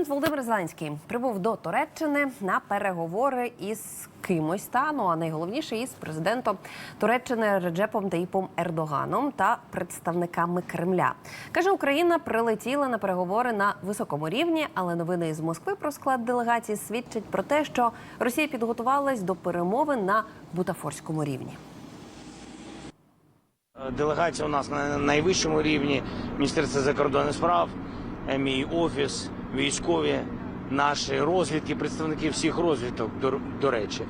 Президент Володимир Зеленський прибув до Туреччини на переговори із кимось та ну а найголовніше із президентом Туреччини Реджепом Таїпом Ердоганом та представниками Кремля. каже, Україна прилетіла на переговори на високому рівні, але новини із Москви про склад делегації свідчать про те, що Росія підготувалась до перемовин на бутафорському рівні. Делегація у нас на найвищому рівні Міністерство закордонних справ, мій офіс, військові, наші розвідки, представники всіх розвідок, до, до речі,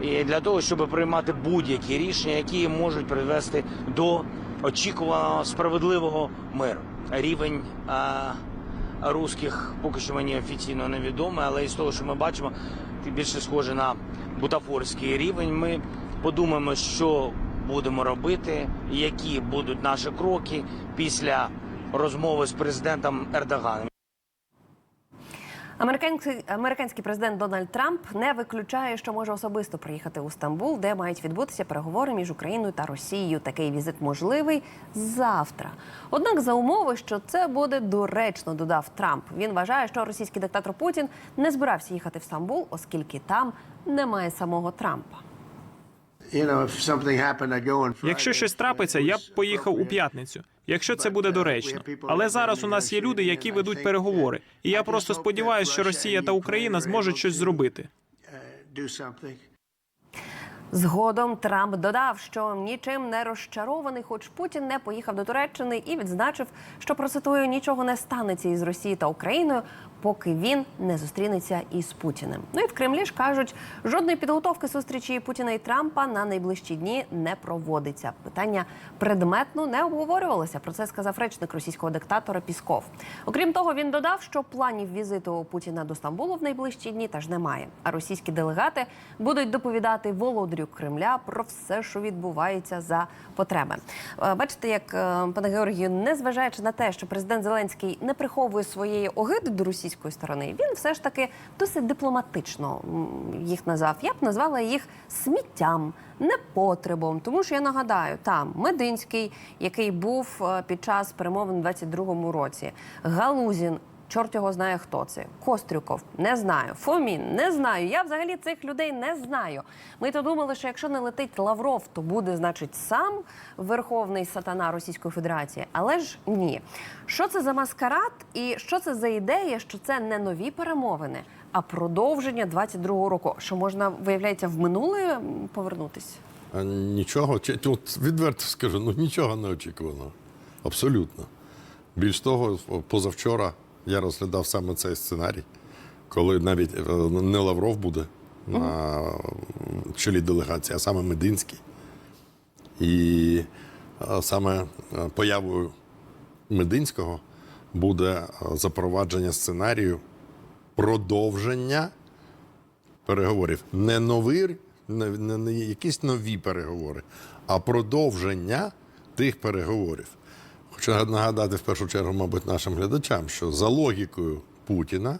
і для того, щоб приймати будь-які рішення, які можуть привести до очікуваного справедливого миру. Рівень а, русських поки що мені офіційно невідомий, але із того, що ми бачимо, більше схоже на бутафорський рівень. Ми подумаємо, що будемо робити, які будуть наші кроки після розмови з президентом Ердоганом. Американський, американський президент Дональд Трамп не виключає, що може особисто приїхати у Стамбул, де мають відбутися переговори між Україною та Росією. Такий візит можливий завтра. Однак за умови, що це буде доречно, додав Трамп. Він вважає, що російський диктатор Путін не збирався їхати в Стамбул, оскільки там немає самого Трампа. Якщо щось трапиться, я б поїхав у п'ятницю, якщо це буде доречно. Але зараз у нас є люди, які ведуть переговори, і я просто сподіваюся, що Росія та Україна зможуть щось зробити. Згодом Трамп додав, що нічим не розчарований, хоч Путін не поїхав до Туреччини, і відзначив, що процитую нічого не станеться із Росією та Україною, поки він не зустрінеться із Путіним. Ну і в Кремлі ж кажуть, жодної підготовки зустрічі Путіна і Трампа на найближчі дні не проводиться. Питання предметно не обговорювалося. Про це сказав речник російського диктатора Пісков. Окрім того, він додав, що планів візиту Путіна до Стамбулу в найближчі дні теж немає. А російські делегати будуть доповідати володарю Кремля про все, що відбувається за потреби. Е, Бачите, як е, пане Георгію, незважаючи на те, що президент Зеленський не приховує своєї огиди до російської сторони, він все ж таки досить дипломатично їх назвав. Я б назвала їх сміттям, непотребом. Тому що я нагадаю, там Мединський, який був е, під час перемовин у 22-му році, Галузін. Чорт його знає, хто це. Кострюков не знаю. Фомін не знаю. Я взагалі цих людей не знаю. Ми то думали, що якщо не летить Лавров, то буде, значить, сам верховний сатана Російської Федерації. Але ж ні. Що це за маскарад і що це за ідея, що це не нові перемовини, а продовження 22-го року? Що можна, виявляється, в минуле? А Нічого, от відверто скажу, ну нічого не очікувано. Абсолютно. Більш того, позавчора я розглядав саме цей сценарій, коли навіть е, не Лавров буде на чолі делегації, а саме Мединський. І е, саме е, появою Мединського буде запровадження сценарію продовження переговорів. Не нові, не, не, не якісь нові переговори, а продовження тих переговорів. Хочу нагадати в першу чергу, мабуть, нашим глядачам, що за логікою Путіна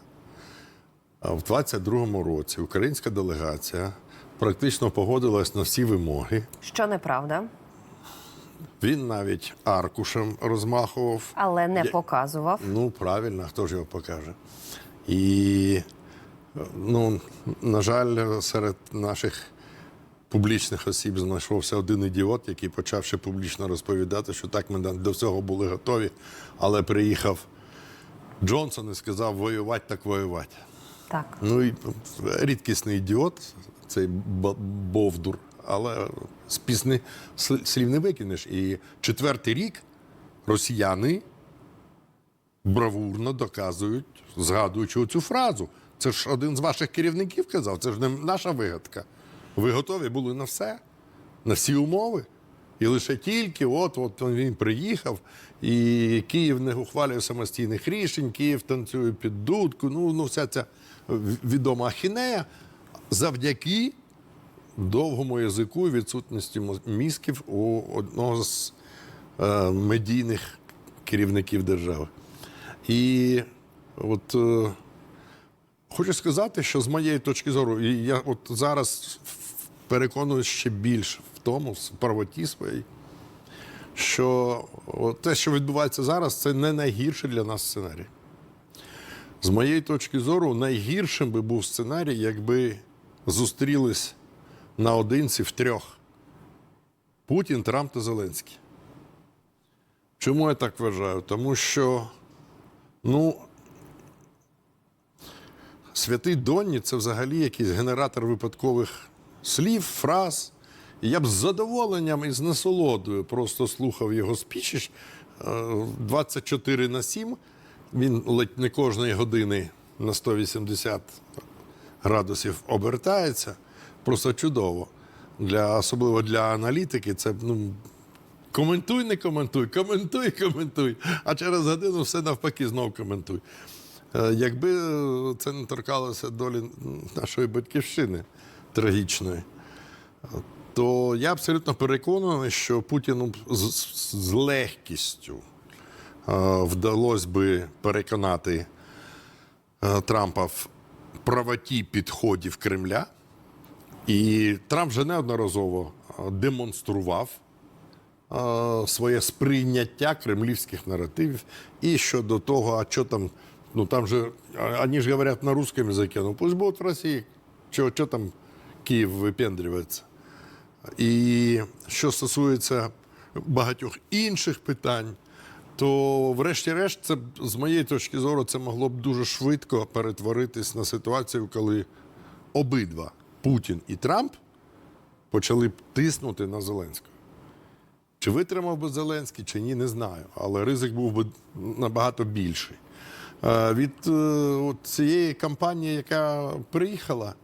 в 22-му році українська делегація практично погодилась на всі вимоги. Що неправда, Він навіть аркушем розмахував. але не Я- показував. Ну, правильно, хто ж його покаже. І, ну, на жаль, серед наших публічних осіб знайшовся один ідіот, який почав ще публічно розповідати, що так ми до всього були готові, але приїхав Джонсон і сказав воювати так воювати. Так. Ну і рідкісний ідіот, цей Бовдур, але з пісни слів не викинеш. І четвертий рік росіяни бравурно доказують, згадуючи цю фразу. Це ж один з ваших керівників казав, це ж не наша вигадка. Ви готові були на все, на всі умови. І лише тільки от, от він приїхав, і Київ не ухвалює самостійних рішень, Київ танцює під дудку. Ну, ну вся ця відома ахінея завдяки довгому язику і відсутності мізків у одного з е, медійних керівників держави. І от е, хочу сказати, що з моєї точки зору, і я от зараз переконуюсь ще більше в тому, в правоті своїй, що те, що відбувається зараз, це не найгірший для нас сценарій. З моєї точки зору, найгіршим би був сценарій, якби зустрілись наодинці в трьох: Путін, Трамп та Зеленський. Чому я так вважаю? Тому що, ну, Святий Донні це взагалі якийсь генератор випадкових слів, фраз. Я б з задоволенням і з насолодою просто слухав його спічі е, 24 на 7. Він ледь не кожної години на 180 градусів обертається. Просто чудово. Для, особливо для аналітики, це ну, коментуй, не коментуй, коментуй, коментуй. А через годину все навпаки знов коментуй. Е, Якби е, це не торкалося долі нашої батьківщини трагічної, то я абсолютно переконаний, що Путіну з, з- легкістю е, вдалося би переконати е, Трампа в правоті підходів Кремля. І Трамп вже неодноразово е, демонстрував своє сприйняття кремлівських наративів і щодо того, а що там, ну там же, а- они же говорят на русском языке, ну пусть будут в Росії, що там Київ випендрюється. І що стосується багатьох інших питань, то, врешті-решт, це з моєї точки зору, це могло б дуже швидко перетворитись на ситуацію, коли обидва Путін і Трамп почали б тиснути на Зеленського. Чи витримав би Зеленський, чи ні, не знаю. Але ризик був би набагато більший. Е, Від е, от цієї кампанії, яка приїхала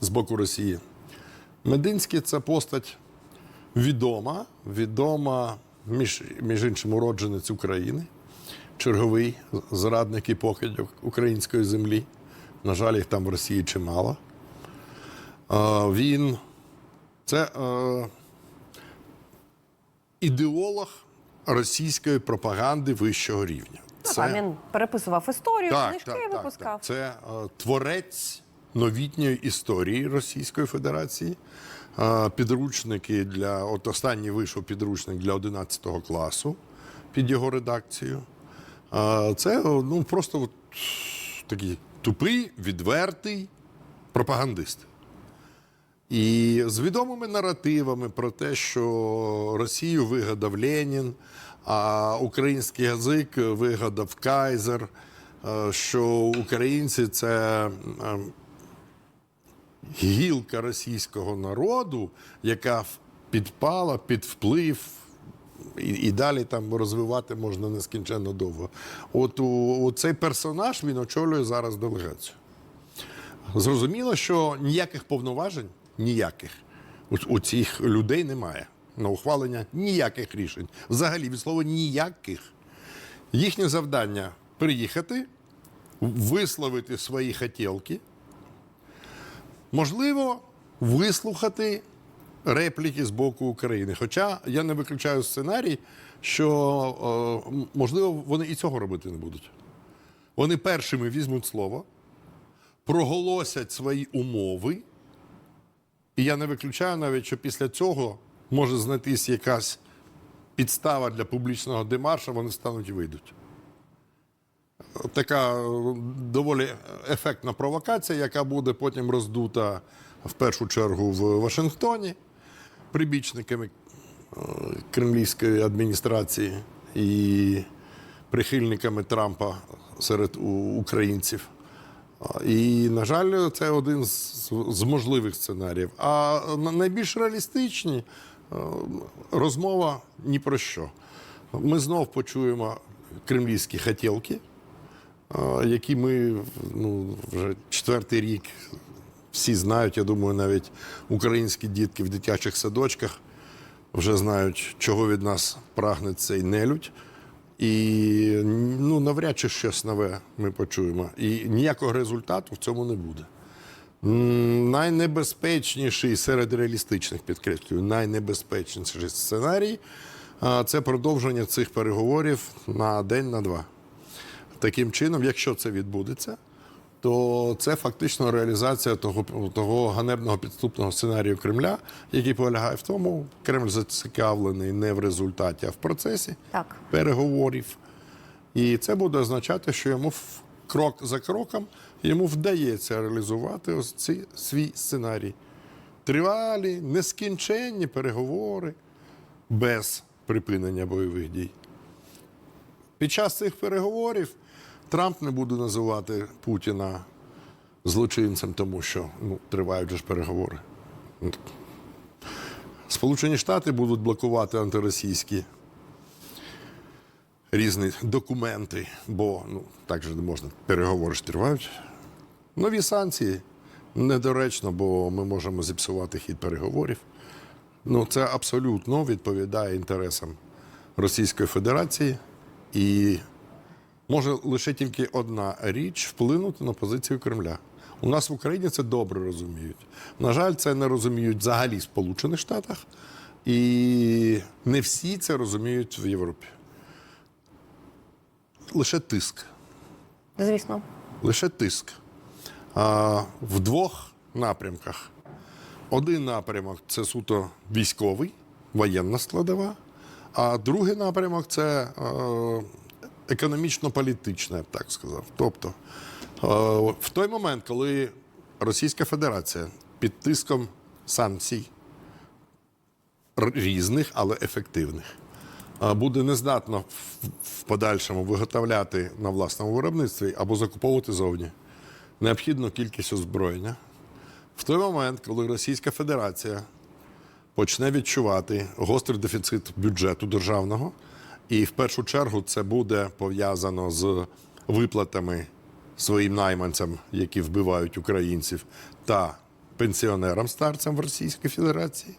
з боку Росії, Мединський це постать відома, відома, між, між іншим, уродженець України, черговий зрадник і покидьок української землі. На жаль, їх там в Росії чимало. Він це е, ідеолог російської пропаганди вищого рівня. Ну, там він переписував історію, книжки випускав. Це е, творець новітньої історії Російської Федерації. Підручники для от останній вийшов підручник для 11 класу під його редакцією. Е, це ну просто от, такий тупий, відвертий пропагандист. І з відомими наративами про те, що Росію вигадав Ленін, а український язик вигадав Кайзер, що українці це е, гілка російського народу, яка підпала під вплив. І, і далі там розвивати можна нескінченно довго. От у, у цей персонаж він очолює зараз делегацію. Зрозуміло, що ніяких повноважень, ніяких у, у цих людей немає на ухвалення ніяких рішень. Взагалі від слова ніяких. Їхнє завдання приїхати, висловити свої хотілки, можливо, вислухати репліки з боку України. Хоча я не виключаю сценарій, що е, можливо вони і цього робити не будуть. Вони першими візьмуть слово, проголосять свої умови, і я не виключаю навіть, що після цього може знайтись якась підстава для публічного демарша, вони стануть і вийдуть. Така е, доволі ефектна провокація, яка буде потім роздута в першу чергу в Вашингтоні прибічниками е, кремлівської адміністрації і прихильниками Трампа серед українців. І, на жаль, це один з, можливих сценаріїв. А на- найбільш реалістичні е, розмова ні про що. Ми знов почуємо кремлівські хотілки, які ми ну, вже четвертий рік всі знають. Я думаю, навіть українські дітки в дитячих садочках вже знають, чого від нас прагне цей нелюдь. І ну, навряд чи щось нове ми почуємо. І ніякого результату в цьому не буде. Найнебезпечніший серед реалістичних підкреслюю, найнебезпечніший сценарій це продовження цих переговорів на день, на два. Таким чином, якщо це відбудеться, то це фактично реалізація того, того ганебного підступного сценарію Кремля, який полягає в тому, Кремль зацікавлений не в результаті, а в процесі Так. переговорів. І це буде означати, що йому крок за кроком йому вдається реалізувати ось цей свій сценарій. Тривалі, нескінченні переговори без припинення бойових дій. Під час цих переговорів Трамп не буде називати Путіна злочинцем, тому що ну, тривають ж переговори. Сполучені Штати будуть блокувати антиросійські різні документи, бо ну, так же не можна. Переговори ж тривають. Нові санкції недоречно, бо ми можемо зіпсувати хід переговорів. Ну, це абсолютно відповідає інтересам Російської Федерації і може лише тільки одна річ вплинути на позицію Кремля. У нас в Україні це добре розуміють. На жаль, це не розуміють взагалі в Сполучених Штатах, і не всі це розуміють в Європі. Лише тиск. Звісно. Лише тиск. А, в двох напрямках. Один напрямок це суто військовий, воєнна складова, а другий напрямок це е, економічно-політична, я б так сказав. Тобто, е, в той момент, коли Російська Федерація під тиском санкцій різних, але ефективних, буде нездатна в- в подальшому виготовляти на власному виробництві або закуповувати зовні необхідну кількість озброєння. В той момент, коли Російська Федерація почне відчувати гострий дефіцит бюджету державного, і в першу чергу це буде пов'язано з виплатами своїм найманцям, які вбивають українців, та пенсіонерам старцям в Російській Федерації,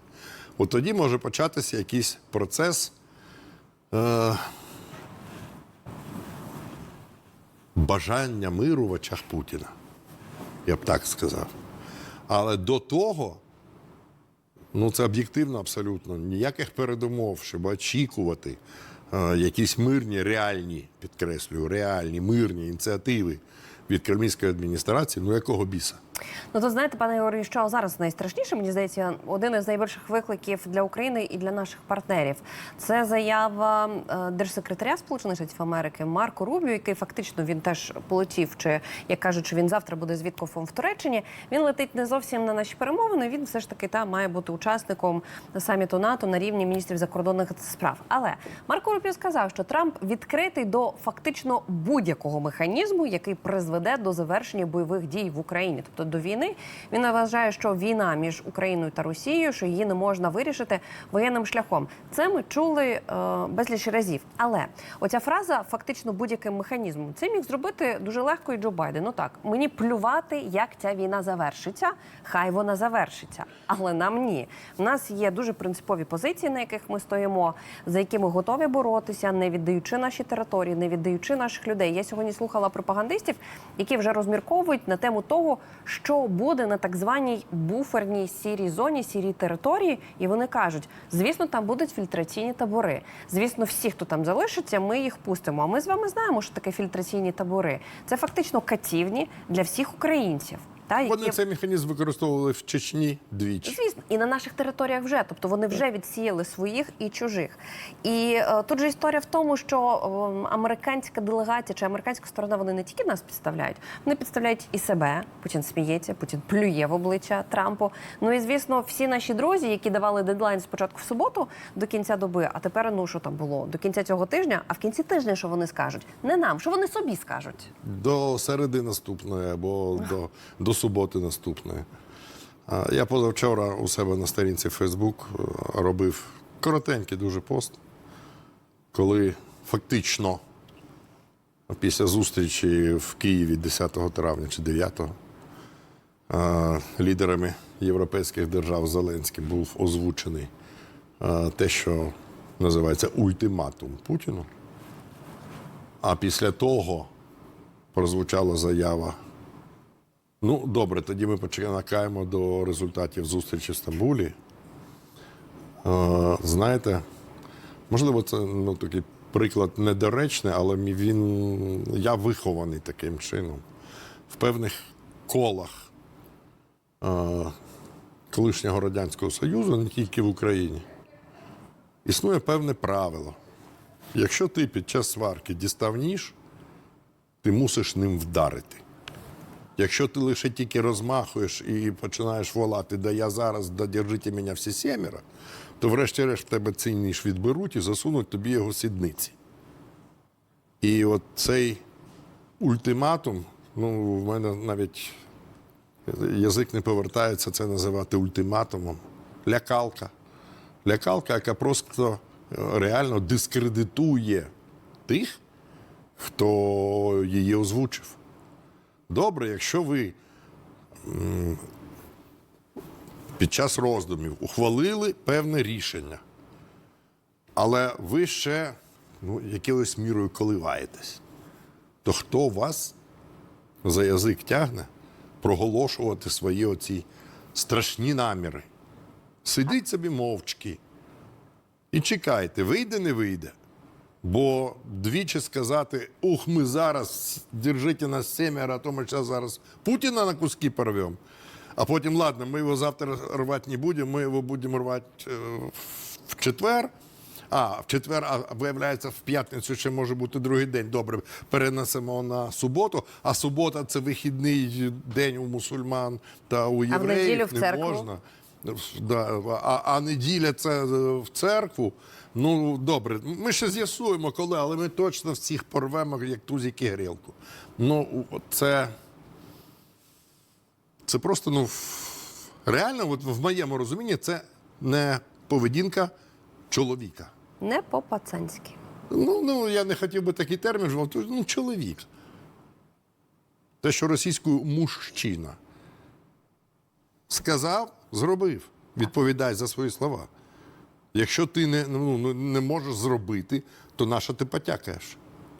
от тоді може початися якийсь процес е, бажання миру в очах Путіна. Я б так сказав. Але до того, ну це об'єктивно абсолютно, ніяких передумов, щоб очікувати якісь мирні, реальні, підкреслюю, реальні мирні ініціативи від кремлівської адміністрації, ну якого біса? Ну то знаєте, пане Георгію, що зараз найстрашніше, мені здається, один із найбільших викликів для України і для наших партнерів. Це заява е, держсекретаря Сполучених Штатів Америки Марко Рубіо, який фактично він теж полетів, чи як кажуть, що він завтра буде з Віткофом в Туреччині. Він летить не зовсім на наші перемовини. Він все ж таки там має бути учасником саміту НАТО на рівні міністрів закордонних справ. Але Марко Рубіо сказав, що Трамп відкритий до фактично будь-якого механізму, який призведе до завершення бойових дій в Україні, тобто до війни. Він вважає, що війна між Україною та Росією, що її не можна вирішити воєнним шляхом. Це ми чули е, безліч разів. Але оця фраза фактично будь-яким механізмом це міг зробити дуже легко і Джо Байден. Ну так мені плювати, як ця війна завершиться. Хай вона завершиться, але нам ні. У нас є дуже принципові позиції, на яких ми стоїмо, за які ми готові боротися, не віддаючи наші території, не віддаючи наших людей. Я сьогодні слухала пропагандистів, які вже розмірковують на тему того, що буде на так званій буферній сірій зоні, сірій території, і вони кажуть: звісно, там будуть фільтраційні табори. Звісно, всі, хто там залишиться, ми їх пустимо. А ми з вами знаємо, що таке фільтраційні табори. Це фактично катівні для всіх українців. Та, Вони цей механізм використовували в Чечні двічі. Звісно, і на наших територіях вже, тобто вони вже відсіяли своїх і чужих. І е, тут же історія в тому, що е, американська делегація чи американська сторона вони не тільки нас підставляють, вони підставляють і себе. Путін сміється, Путін плює в обличчя Трампу. Ну і звісно, всі наші друзі, які давали дедлайн спочатку в суботу до кінця доби, а тепер ну що там було до кінця цього тижня. А в кінці тижня що вони скажуть? Не нам, що вони собі скажуть. До середи наступної або до, до суботи наступної. Я позавчора у себе на сторінці Фейсбук робив коротенький дуже пост, коли фактично після зустрічі в Києві 10 травня чи 9 е, лідерами європейських держав Зеленським був озвучений е, те, що називається ультиматум Путіну. А після того прозвучала заява. Ну, добре, тоді ми почекаємо до результатів зустрічі в Стамбулі. Е, знаєте, можливо, це ну, такий приклад недоречний, але він, я вихований таким чином. В певних колах е, колишнього Радянського Союзу, не тільки в Україні, існує певне правило. Якщо ти під час сварки дістав ніж, ти мусиш ним вдарити. Якщо ти лише тільки розмахуєш і починаєш волати, да я зараз, да держите мене всі сімеро, то врешті-решт в тебе цей ніж відберуть і засунуть тобі його сідниці. І от цей ультиматум, ну, в мене навіть язик не повертається це називати ультиматумом. Лякалка. Лякалка, яка просто е, реально дискредитує тих, хто її озвучив. Добре, якщо ви під час роздумів ухвалили певне рішення, але ви ще ну, якоюсь мірою коливаєтесь, то хто вас за язик тягне проголошувати свої оці страшні наміри? Сидіть собі мовчки і чекайте, вийде, не вийде. Бо двічі сказати, ух, ми зараз держите нас семеро, а то ми зараз, зараз Путіна на куски порвем. А потім, ладно, ми його завтра рвати не будемо, ми його будемо рвати е, в четвер. А, в четвер, а виявляється, в п'ятницю ще може бути другий день. Добре, перенесемо на суботу. А субота це вихідний день у мусульман та у євреїв. неділю в не можна. Да, а, а неділя це е, в церкву. Ну добре, ми ще з'ясуємо коли, але ми точно всіх порвемо, як тузики грілку. Ну, це. Це просто, ну, реально, от в моєму розумінні, це не поведінка чоловіка. Не по-пацанськи. Ну, ну, я не хотів би такий термін вживати. Ну, чоловік. Те, що російською мужчина. Сказав, зробив. Відповідай за свої слова. Якщо ти не, ну, ну, не можеш зробити, то нащо ти потякаєш?